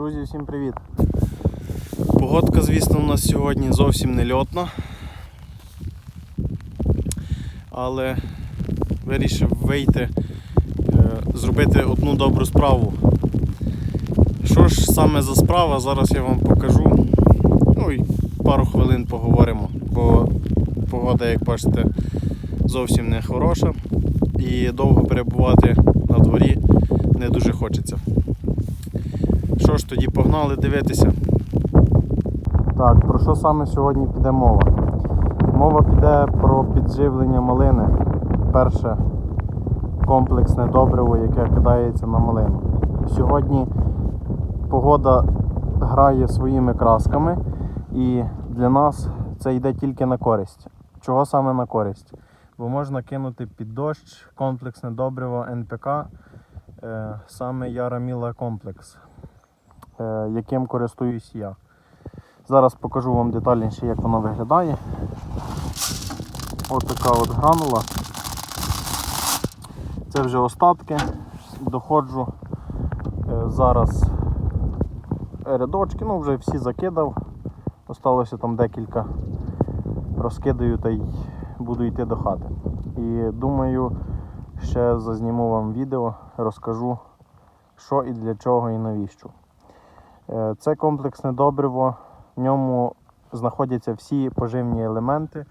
Друзі, всім привіт! Погодка, звісно, у нас сьогодні зовсім не льотна. Але вирішив вийти, е, зробити одну добру справу. Що ж саме за справа, зараз я вам покажу. Ну і пару хвилин поговоримо, бо погода, як бачите, зовсім не хороша і довго перебувати на дворі не дуже хочеться. Тоді погнали дивитися. Так, про що саме сьогодні піде мова? Мова піде про підживлення малини. Перше комплексне добриво, яке кидається на малину. Сьогодні погода грає своїми красками і для нас це йде тільки на користь. Чого саме на користь? Бо можна кинути під дощ комплексне добриво НПК, е, саме Яраміла комплекс, яким користуюсь я. Зараз покажу вам детальніше, як воно виглядає. Ось така от гранула. Це вже остатки. Доходжу е, зараз рядочки, ну вже всі закидав. Осталося там декілька. Розкидаю та й буду йти до хати. І думаю, ще зазніму вам відео, розкажу, що і для чого і навіщо. Е, Це комплексне добриво, в ньому знаходяться всі поживні елементи,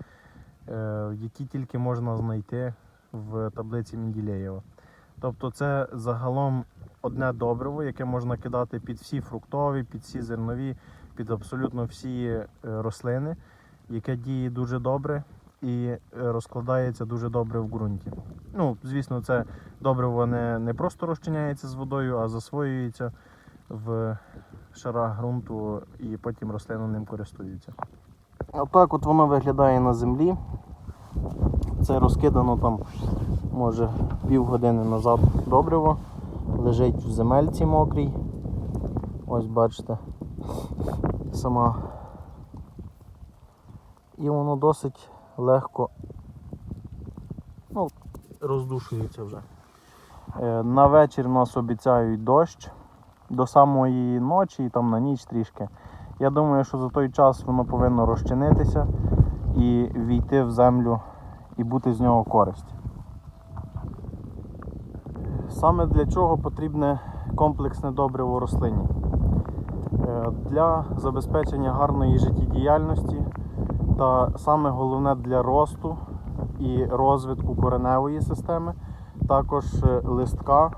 е, які тільки можна знайти в таблиці Менділеєва. Тобто це загалом одне добриво, яке можна кидати під всі фруктові, під всі зернові, під абсолютно всі е, рослини, яке діє дуже добре і розкладається дуже добре в ґрунті. Ну, звісно, це добриво не, не просто розчиняється з водою, а засвоюється в шарах ґрунту і потім рослина ним користується. Отак от воно виглядає на землі. Це розкидано там, може, півгодини назад добриво. Лежить в земельці мокрій. Ось бачите. Сама. І воно досить легко ну, роздушується вже. Е, На вечір нас обіцяють дощ до самої ночі і там на ніч трішки. Я думаю, що за той час воно повинно розчинитися і війти в землю і бути з нього користь. Саме для чого потрібне комплексне добриво рослині? Е, Для забезпечення гарної життєдіяльності та саме головне для росту і розвитку кореневої системи, також е, листка.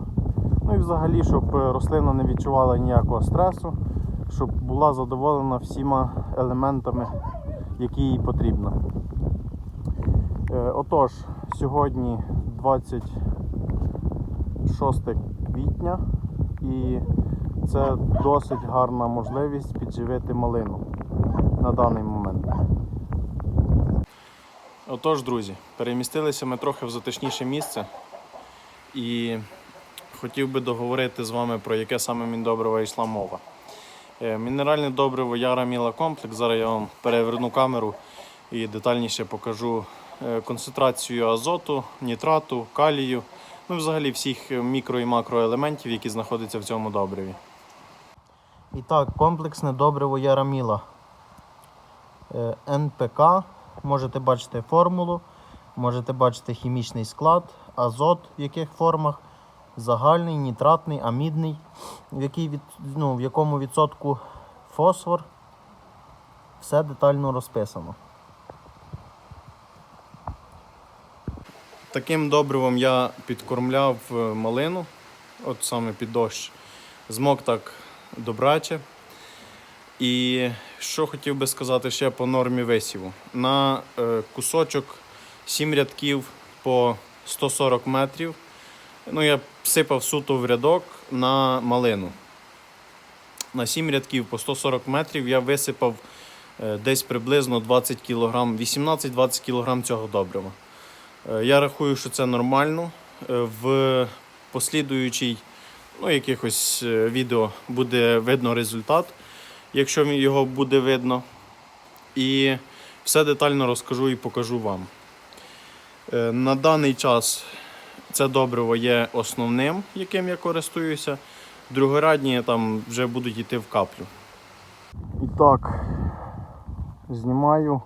Ну і взагалі, щоб е, рослина не відчувала ніякого стресу, щоб була задоволена всіма елементами, які їй потрібно. Е, Отож, сьогодні 26 квітня і це досить гарна можливість підживити малину на даний момент. Отож, друзі, перемістилися ми трохи в затишніше місце і хотів би договорити з вами про яке саме міндобриво йшла мова. Е, Мінеральне добриво Яра Міла Комплекс. Зараз я вам переверну камеру і детальніше покажу е, концентрацію азоту, нітрату, калію, ну взагалі всіх мікро і макроелементів, які знаходяться в цьому добриві. І так, комплексне добриво Яраміла. Е, НПК. Можете бачити формулу, можете бачити хімічний склад, азот в яких формах, загальний, нітратний, амідний, в, який від, ну, в якому відсотку фосфор. Все детально розписано. Таким добривом я підкормляв е, малину, от саме під дощ. Змок так добраче. І що хотів би сказати ще по нормі висіву. На е, кусочок 7 рядків по 140 метрів. Ну, я сипав суто в рядок на малину. На 7 рядків по 140 метрів я висипав е, десь приблизно 20 кг, 18-20 кг цього добрива. Е, Я рахую, що це нормально. Е, В послідуючій ну, якихось відео буде видно результат, якщо його буде видно. І все детально розкажу і покажу вам. На даний час це добриво є основним, яким я користуюся. другорядні там вже будуть йти в каплю. І так, знімаю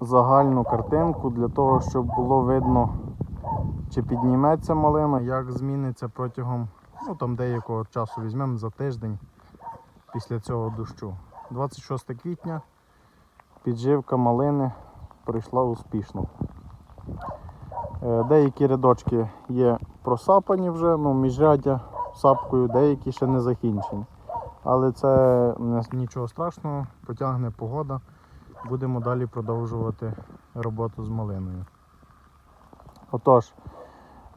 загальну картинку для того, щоб було видно, чи підніметься малина, як зміниться протягом ну, там деякого часу візьмемо за тиждень після цього дощу. 26 квітня підживка малини пройшла успішно. Е, Деякі рядочки є просапані вже, ну, міжряддя сапкою, деякі ще не закінчені. Але це нічого страшного, потягне погода. Будемо далі продовжувати роботу з малиною. Отож,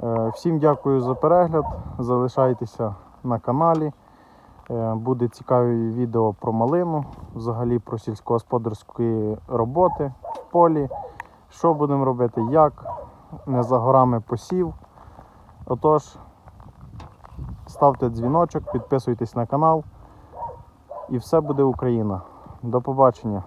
е, всім дякую за перегляд. Залишайтеся на каналі. Е, Буде цікаві відео про малину, взагалі про сільськогосподарські роботи в полі. Що будемо робити, як, не за горами посів. Отож, ставте дзвіночок, підписуйтесь на канал. І все буде Україна. До побачення.